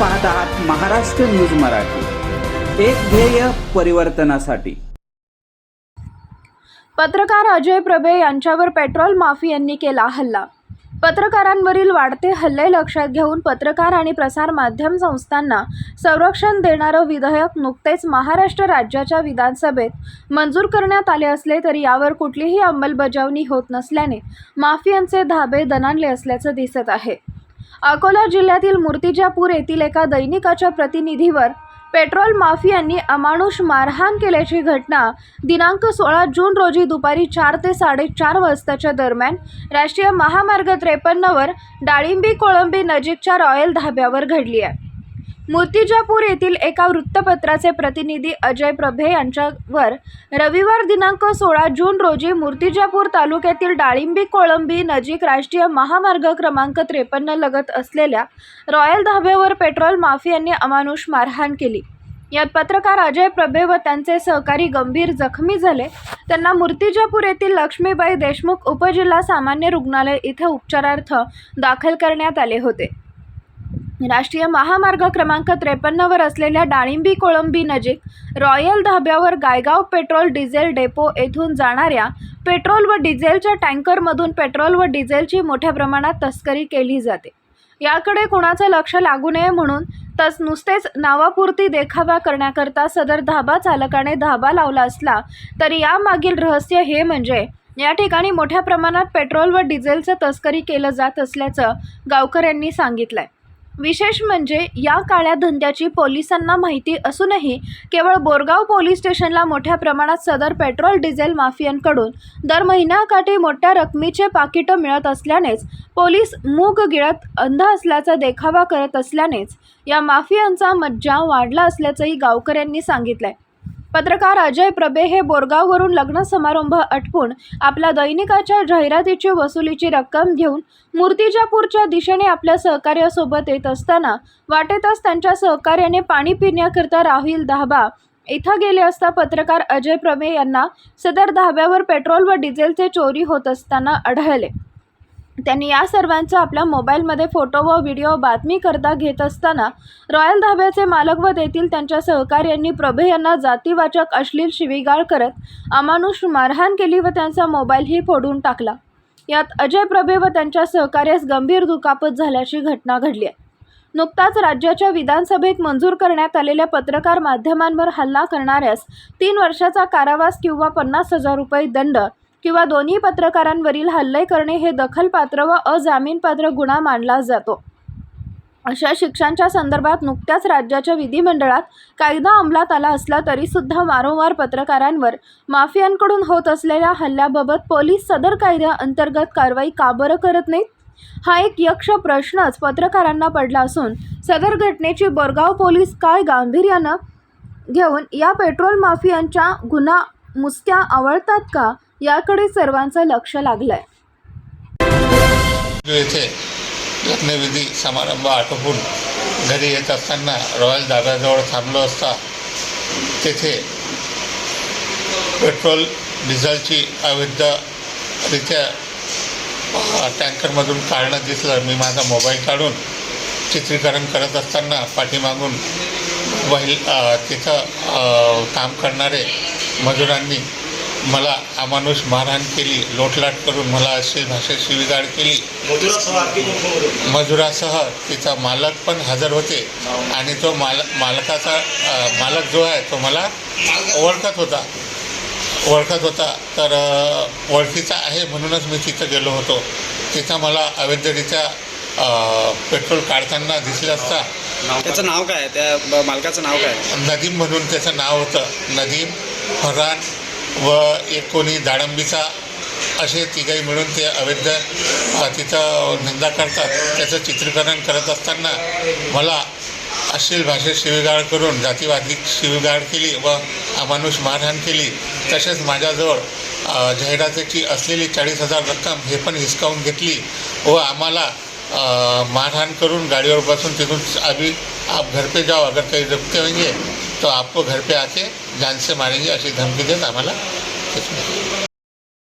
पाहत आहात महाराष्ट्र न्यूज मराठी. एक ध्येय परिवर्तनासाठी. पत्रकार अजय प्रभे यांच्यावर पेट्रोल माफियांनी केला हल्ला. पत्रकारांवरील वाढते हल्ले लक्षात घेऊन पत्रकार आणि प्रसार माध्यम संस्थांना संरक्षण देणारं विधेयक नुकतेच महाराष्ट्र राज्याच्या विधानसभेत मंजूर करण्यात आले असले तरी यावर कुठलीही अंमलबजावणी होत नसल्याने माफियांचे धाबे दणाणले असल्याचं दिसत आहे. अकोला जिल्ह्यातील मूर्तिजापूर येथील एका दैनिकाच्या प्रतिनिधीवर पेट्रोल माफियांनी अमानुष मारहाण केल्याची घटना दिनांक सोळा जून रोजी दुपारी चार ते साडेचार वाजताच्या दरम्यान राष्ट्रीय महामार्ग त्रेपन्नवर डाळिंबी कोळंबी नजीकच्या रॉयल धाब्यावर घडली आहे. मूर्तिजापूर येथील एका वृत्तपत्राचे प्रतिनिधी अजय प्रभे यांच्यावर रविवार दिनांक सोळा जून रोजी मूर्तिजापूर तालुक्यातील डाळिंबी कोळंबी नजीक राष्ट्रीय महामार्ग क्रमांक त्रेपन्न लगत असलेल्या रॉयल धाब्यावर पेट्रोल माफियांनी अमानुष मारहाण केली. यात पत्रकार अजय प्रभे व त्यांचे सहकारी गंभीर जखमी झाले. त्यांना मूर्तिजापूर येथील लक्ष्मीबाई देशमुख उपजिल्हा सामान्य रुग्णालय इथे उपचारार्थ दाखल करण्यात आले होते. राष्ट्रीय महामार्ग क्रमांक त्रेपन्नवर असलेल्या डाळिंबी कोळंबी नजीक रॉयल धाब्यावर गायगाव पेट्रोल डिझेल डेपो येथून जाणाऱ्या पेट्रोल व डिझेलच्या टँकरमधून पेट्रोल व डिझेलची मोठ्या प्रमाणात तस्करी केली जाते. याकडे कुणाचं लक्ष लागू नये म्हणून तस नुसतेच नावापुरती देखावा करण्याकरता सदर धाबा चालकाने धाबा लावला असला तरी यामागील रहस्य हे म्हणजे या ठिकाणी मोठ्या प्रमाणात पेट्रोल व डिझेलचं तस्करी केलं जात असल्याचं गावकऱ्यांनी सांगितलं आहे विशेष म्हणजे या काळ्या धंद्याची पोलिसांना माहिती असूनही केवळ बोरगाव पोलीस स्टेशनला मोठ्या प्रमाणात सदर पेट्रोल डिझेल माफियांकडून दर महिन्याकाठी मोठ्या रकमेचे पाकिटं मिळत असल्यानेच पोलीस मूग गिळत अंध असल्याचा देखावा करत असल्यानेच या माफियांचा मज्जा वाढला असल्याचंही गावकऱ्यांनी सांगितलंय. पत्रकार अजय प्रभे हे बोरगाववरून लग्न समारंभ आटपून आपल्या दैनिकाच्या जाहिरातीची वसुलीची रक्कम घेऊन मूर्तिजापूरच्या दिशेने आपल्या सहकार्यासोबत येत असताना वाटेतच त्यांच्या सहकार्याने पाणी पिण्याकरिता राहुल धाबा. इथं गेले असता पत्रकार अजय प्रभे यांना सदर धाब्यावर पेट्रोल व डिझेलचे चोरी होत असताना आढळले. त्यांनी या सर्वांचा आपल्या मोबाईलमध्ये फोटो व व्हिडिओ बातमी करता घेत असताना रॉयल धाब्याचे मालक व तेथील त्यांच्या सहकार्यांनी प्रभे यांना जातीवाचक अश्लील शिवीगाळ करत अमानुष मारहाण केली व त्यांचा मोबाईलही फोडून टाकला. यात अजय प्रभे व त्यांच्या सहकार्यास गंभीर दुखापत झाल्याची घटना घडली आहे. नुकताच राज्याच्या विधानसभेत मंजूर करण्यात आलेल्या पत्रकार माध्यमांवर हल्ला करणाऱ्यास तीन वर्षाचा कारावास किंवा पन्नास हजार रुपये दंड किंवा दोन्ही पत्रकारांवरील हल्ले करणे हे दखलपात्र व अजामीनपात्र गुन्हा मानला जातो. अशा शिक्षांच्या संदर्भात नुकत्याच राज्याच्या विधिमंडळात कायदा अंमलात आला असला तरीसुद्धा वारंवार पत्रकारांवर माफियांकडून होत असलेल्या हल्ल्याबाबत पोलीस सदर कायद्याअंतर्गत कारवाई का बरं करत नाहीत? हा एक यक्ष प्रश्नच पत्रकारांना पडला असून सदर घटनेची बोरगाव पोलीस काय गांभीर्यानं घेऊन या पेट्रोल माफियांच्या गुन्हा मुसक्या आवळतात का? याकडे सर्वांचं लक्ष लागलंय. येथे लग्नविधी समारंभ आटोपून घरी येत असताना रॉयल दाब्याजवळ थांबलो असता तेथे पेट्रोल डिझेलची अवैधरित्या टँकरमधून काढणं दिसलं. मी माझा मोबाईल काढून चित्रीकरण करत असताना पाठीमागून मोबाईल तिथं काम करणारे मजुरांनी मला अमानुष मारहाण केली लोटलाट करून मला अशी भाषेत शिवीगाळ केली. मजुरासह तिचा मालक पण हजर होते. आणि तो माल मालकाचा मालक जो आहे तो मला ओळखत होता. ओळखत होता. तर ओळखीचा आहे म्हणूनच मी तिथं गेलो होतो. तिथं मला अवैधरित्या अ, पेट्रोल काढताना दिसलं असता. त्याचं नाव काय? त्या मालकाचं नाव काय? नदीम म्हणून त्याचं नाव होतं. नदीम फरहान व एक कोणी दाडंबीचा असे तिघाही मिळून ते अवैध तिथं धंदा करतात. त्याचं चित्रीकरण करत असताना मला अश्लील भाषेत शिवीगाळ करून जातीवादी शिवीगाळ केली व अमानुष मारहाण केली. तसेच माझ्याजवळ जाहिरातीची असलेली चाळीस हजार रक्कम हे पण हिसकावून घेतली व आम्हाला मारहाण करून गाड़ीवर बसून तिथून अभी आप घर पे जाओ अगर काही रुपते होंगे तो आपको घर पे आके जान से मारेंगे अशी धमकी देत आम्हाला हो